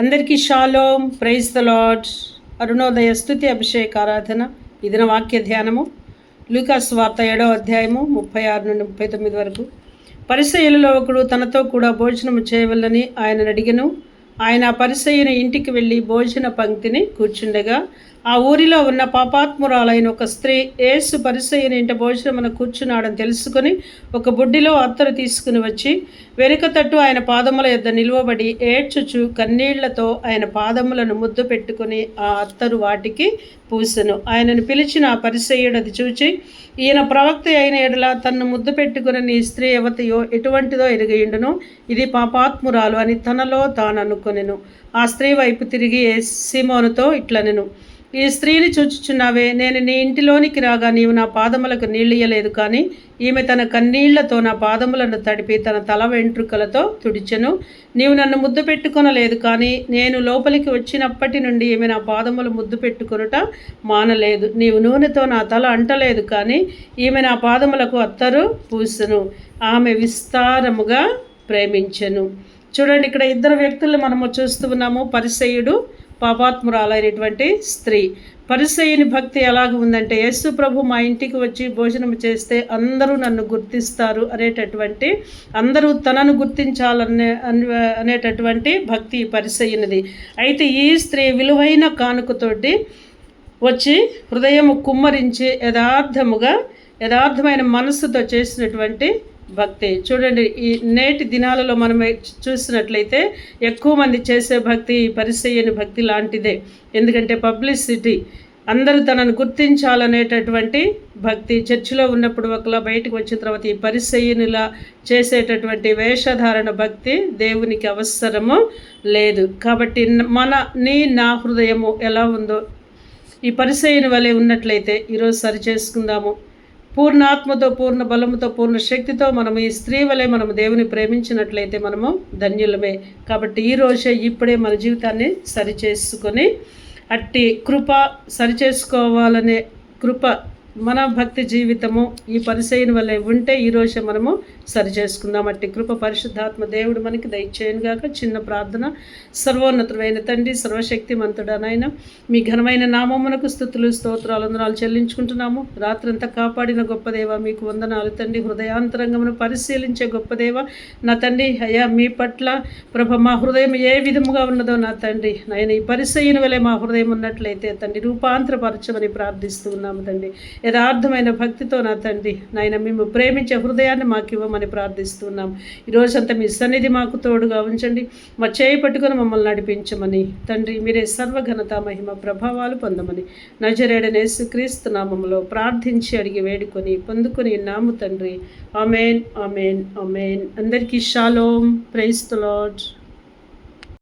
అందరికీ shalom praise the lord Arunodaya స్థుతి అభిషేక ఆరాధన ఇదిన వాక్య ధ్యానము లూకాస్ వార్త ఏడవ అధ్యాయము ముప్పై ఆరు నుండి ముప్పై తొమ్మిది వరకు. పరిసయలలో ఒకడు తనతో కూడా భోజనము చేయవల్లని ఆయన అడిగను. ఆయన పరిసయ్యన ఇంటికి వెళ్ళి భోజన పంక్తిని కూర్చుండగా ఆ ఊరిలో ఉన్న పాపాత్మురాలైన ఒక స్త్రీ ఏసు పరిసయ్యన ఇంట భోజనమున కూర్చున్నాడని తెలుసుకొని ఒక బుడ్డిలో అత్తరు తీసుకుని వచ్చి వెనుక తట్టు ఆయన పాదముల యొద్ద నిలువబడి ఏడ్చుచు కన్నీళ్ళతో ఆయన పాదములను ముద్దు పెట్టుకుని ఆ అత్తరు వాటికి పూసెను. ఆయనను పిలిచిన ఆ పరిసయ్యుడు అది చూచి ఈయన ప్రవక్త అయిన ఎడల తన్ను ముద్దు పెట్టుకుని నీ స్త్రీ యువతయో ఎటువంటిదో ఎరిగియుండును? ఇది పాపాత్మురాలు అని తనలో తాను అనుకొనెను ఆ స్త్రీ వైపు తిరిగి సీమోనుతో ఇట్లనెను. ఈ స్త్రీని చూచుచున్నావే నేను నీ ఇంటిలోనికి రాగా నీవు నా పాదములకు నీళ్ళియలేదు కానీ ఈమె తన కన్నీళ్ళతో నా పాదములను తడిపి తన తల వెంట్రుకలతో తుడిచెను. నీవు నన్ను ముద్దు పెట్టుకొనలేదు కానీ నేను లోపలికి వచ్చినప్పటి నుండి ఈమె నా పాదములు ముద్దు పెట్టుకొనుట మానలేదు. నీవు నూనెతో నా తల అంటలేదు కానీ ఈమె నా పాదములకు అత్తరు పూసెను. ఆమె విస్తారముగా ప్రేమించెను. చూడండి ఇక్కడ ఇద్దరు వ్యక్తులు మనము చూస్తూ ఉన్నాము. పరిసయుడు పాపాత్మురాలైనటువంటి స్త్రీ. పరిసయుని భక్తి ఎలాగ ఉందంటే యేసు ప్రభు మా ఇంటికి వచ్చి భోజనం చేస్తే అందరూ నన్ను గుర్తిస్తారు అనేటటువంటి అందరూ తనను గుర్తించాలనే అనేటటువంటి భక్తి పరిసయ్యనిది. అయితే ఈ స్త్రీ విలువైన కానుకతోటి వచ్చి హృదయము కుమ్మరించి యథార్థముగా యథార్థమైన మనస్సుతో చేసినటువంటి భక్తి. చూడండి ఈ నేటి దినాలలో మనం చూసినట్లయితే ఎక్కువ మంది చేసే భక్తి పరిసయ్యని భక్తి లాంటిదే. ఎందుకంటే పబ్లిసిటీ అందరూ తనను గుర్తించాలనేటటువంటి భక్తి చర్చిలో ఉన్నప్పుడు ఒకలా బయటకు వచ్చిన తర్వాత ఈ పరిసయ్యనిలా చేసేటటువంటి వేషధారణ భక్తి దేవునికి అవసరము లేదు. కాబట్టి మన నీ నా హృదయము ఎలా ఉందో ఈ పరిసయ్యని వలె ఉన్నట్లయితే ఈరోజు సరి చేసుకుందాము. పూర్ణాత్మతో పూర్ణ బలముతో పూర్ణ శక్తితో మనం ఈ స్త్రీ వలె మనము దేవుని ప్రేమించినట్లయితే మనము ధన్యులమే. కాబట్టి ఈ రోజే ఇప్పుడే మన జీవితాన్ని సరిచేసుకొని అట్టి కృప సరిచేసుకోవాలనే కృప మన భక్తి జీవితము ఈ పరిశైన వల్ల ఉంటే ఈరోజు మనము సరి చేసుకుందాం. అట్టి కృప పరిశుద్ధాత్మ దేవుడు మనకి దయచేయను గాక. చిన్న ప్రార్థన. సర్వోన్నతమైన తండ్రి సర్వశక్తి మంతుడనైన మీ ఘనమైన నామమునకు స్థుతులు స్తోత్రాలు వందనాలు చెల్లించుకుంటున్నాము. రాత్రంతా కాపాడిన గొప్ప దేవ మీకు వందనాలు తండ్రి. హృదయాంతరంగమును పరిశీలించే గొప్ప దేవ నా తండ్రి. అయ్యా మీ పట్ల ప్రభ మా హృదయం ఏ విధముగా ఉన్నదో నా తండ్రి. నాయన ఈ పరిశైన వలె మా హృదయం ఉన్నట్లయితే తండ్రి రూపాంతరపరచమని ప్రార్థిస్తూ ఉన్నాము తండ్రి. యథార్థమైన భక్తితో నా తండ్రి నాయన మేము ప్రేమించే హృదయాన్ని మాకు ఇవ్వమని ప్రార్థిస్తున్నాం. ఈరోజంతా మీ సన్నిధి మాకు తోడుగా ఉంచండి. మా చేయి పట్టుకొని మమ్మల్ని నడిపించమని. తండ్రి మీరే సర్వఘనత మహిమ ప్రభావాలు పొందమని. నజరేడనేసు క్రీస్తు నామంలో ప్రార్థించి అడిగి వేడుకొని పొందుకొని నాము తండ్రి. అమేన్ అమేన్ అమేన్ అందరికీ షాలోమ్ ప్రైస్ లాడ్